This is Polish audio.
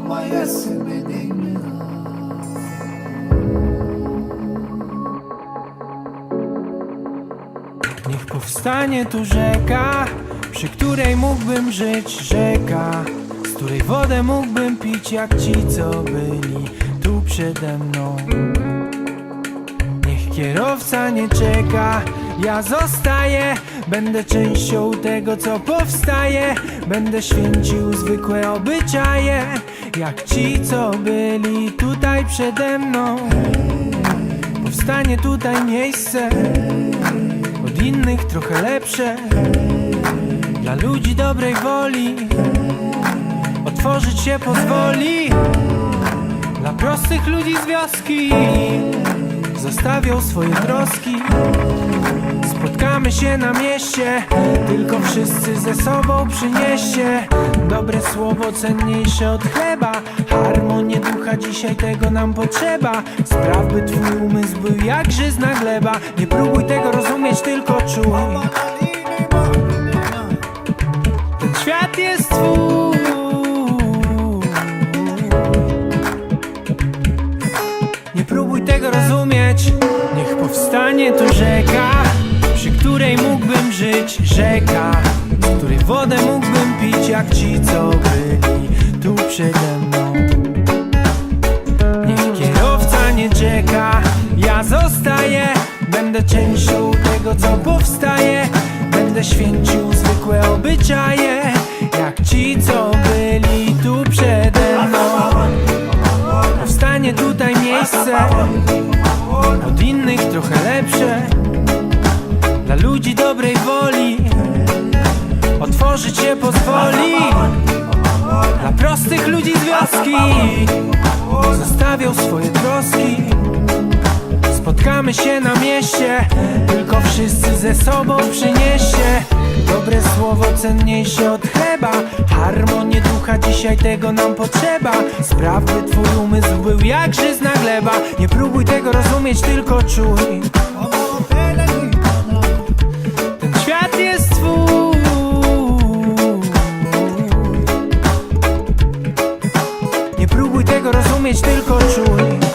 olmayası benim Niech powstanie tu rzeka, przy której mógłbym żyć rzeka, z której wodę mógłbym pić jak ci, co byli tu przede mną. Niech kierowca nie czeka, ja zostaję, będę częścią tego, co powstaje, będę święcił zwykłe obyczaje, jak ci, co byli tutaj przede mną. Powstanie tutaj miejsce od innych trochę lepsze. Dla ludzi dobrej woli Otworzyć się pozwoli. Dla prostych ludzi z wioski Zostawią swoje troski Się na mieście Tylko wszyscy ze sobą przynieście. Dobre słowo cenniejsze od chleba. Harmonię ducha dzisiaj tego nam potrzeba. Spraw by twój umysł był jak żyzna gleba. Nie próbuj tego rozumieć, tylko czuj. Ten świat jest twój. Nie próbuj tego rozumieć. Niech powstanie tu rzeka której mógłbym żyć Rzeka, z której wodę mógłbym pić Jak ci, co byli tu przede mną. Niech kierowca nie czeka Ja zostaję Będę częścią tego, co powstaje. Będę święcił zwykłe obyczaje Jak ci, co byli tu przede mną. Powstanie tutaj miejsce Od innych trochę lepsze Dla ludzi dobrej woli. Otworzyć się pozwoli. Dla prostych ludzi z wioski. Zostawią swoje troski. Spotkamy się na mieście. Tylko wszyscy ze sobą przynieście Dobre słowo cenniejsze od chleba. Harmonię ducha dzisiaj tego nam potrzeba. Spraw by twój umysł był jak żyzna gleba Nie próbuj tego rozumieć, tylko czuj mieć tylko czuć.